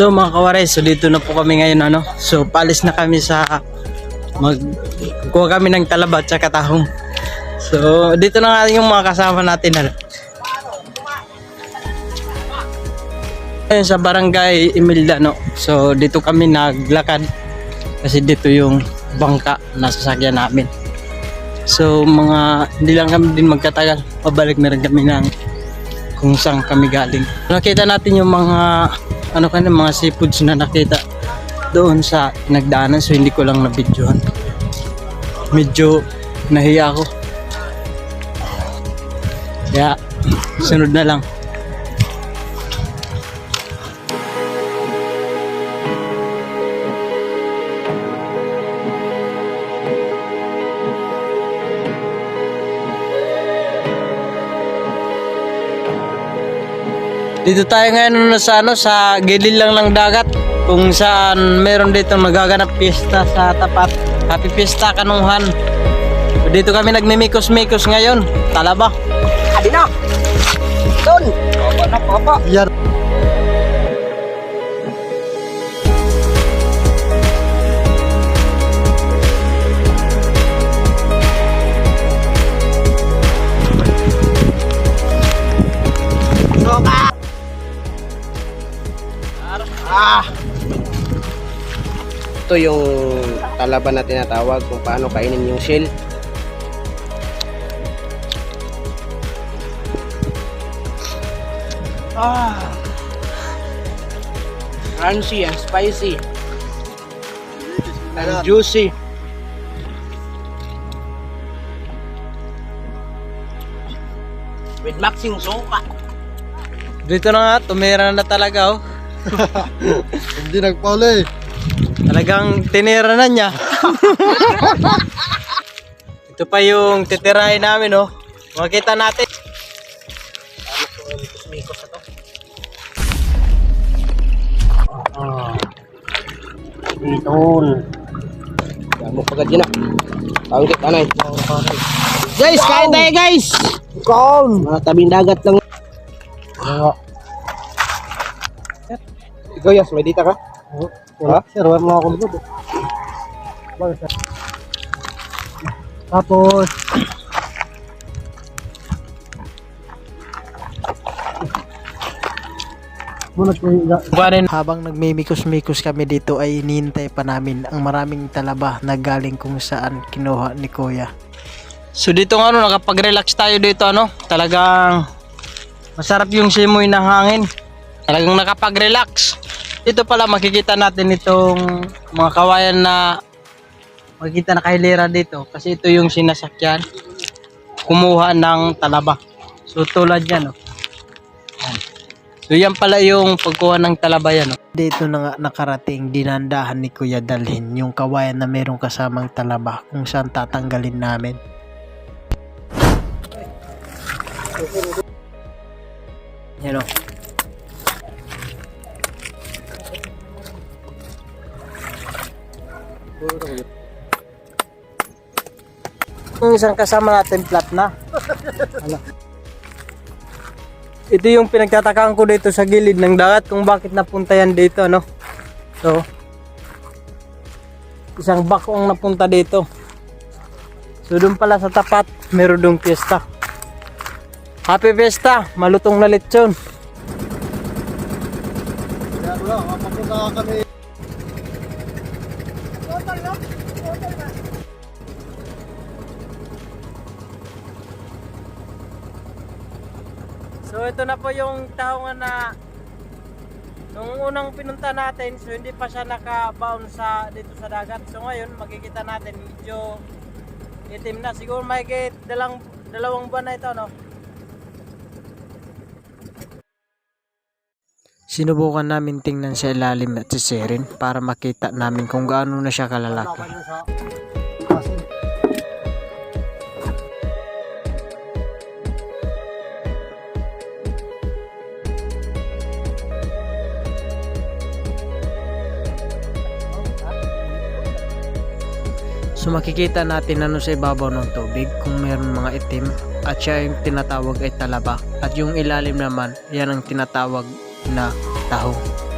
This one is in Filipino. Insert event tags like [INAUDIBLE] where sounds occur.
So mga kawares, so dito na po kami ngayon ano. So palis na kami sa mag kuha kami ng talaba at saka. So dito na nga yung mga kasama natin ano. Ayun sa barangay Imelda no. So dito kami naglakad kasi dito yung bangka na sasakyan namin. So mga hindi lang kami din magkatagal, pabalik na rin kami ng kung saan kami galing. Nakita natin yung mga ano kanina mga seafoods na nakita doon sa nagdaanan so hindi ko lang na-videohan. Medyo nahiya ako. Kaya sunod na lang. Dito tayo ngayon sa ano sa gilid lang ng dagat kung saan meron dito magaganap pista sa tapat. Happy Fiesta Kanuhan. Dito kami nagmimikos-mikos ngayon. Talaba. Adi na! Doon! Papa na, papa! Yan. Ito yung talaban na tinatawag kung paano kainin yung shell. Ah! Crunchy and spicy. And juicy. With maxing soka. Dito na nga, tumira na talaga oh. [LAUGHS] Hindi nagpauli. Talagang tinira na niya. [LAUGHS] Ito pa yung titirahin namin oh. Makita natin. Iton. Damo pagad yun ah. Panggit anay. Guys, kain tayo guys! Kain! Mga tabing dagat lang. Ikaw Yas, may dita ka? Wala, sir. Wala mo ako lubod. Bakit, sir? Tapos, Habang nagmimikos-mikos kami dito ay hinihintay pa namin ang maraming talaba na galing kung saan kinuha ni Kuya. So dito nga ano, nakapag-relax tayo dito ano, talagang masarap yung simoy ng hangin. Talagang nakapag-relax. Dito pala makikita natin itong mga kawayan na makikita na kahilera dito kasi ito yung sinasakyan kumuha ng talaba. So tulad yan oh. So yan pala yung pagkuha ng talaba yan oh. Dito na nga nakarating dinandahan ni Kuya dalhin yung kawayan na merong kasamang talaba kung saan tatanggalin namin. Yan Yung isang kasama natin flat na. [LAUGHS] Ano? Ito yung pinagtatakaan ko dito sa gilid ng dagat kung bakit napunta yan dito, no? So, isang bako ang napunta dito. So, doon pala sa tapat, meron dong piyesta. Happy Fiesta! Malutong na lechon. Kaya wala, mapapunta kami. So ito na po yung taongan na nung unang pinunta natin so hindi pa siya nakabound sa dito sa dagat. So ngayon makikita natin medyo itim na. Siguro mahigit dalang, dalawang buwan na ito no. Sinubukan namin tingnan sa ilalim at sisirin para makita namin kung gaano na siya kalalaki. So makikita natin ano sa ibabaw ng tubig kung meron mga itim at siya yung tinatawag ay talaba at yung ilalim naman yan ang tinatawag na tahong.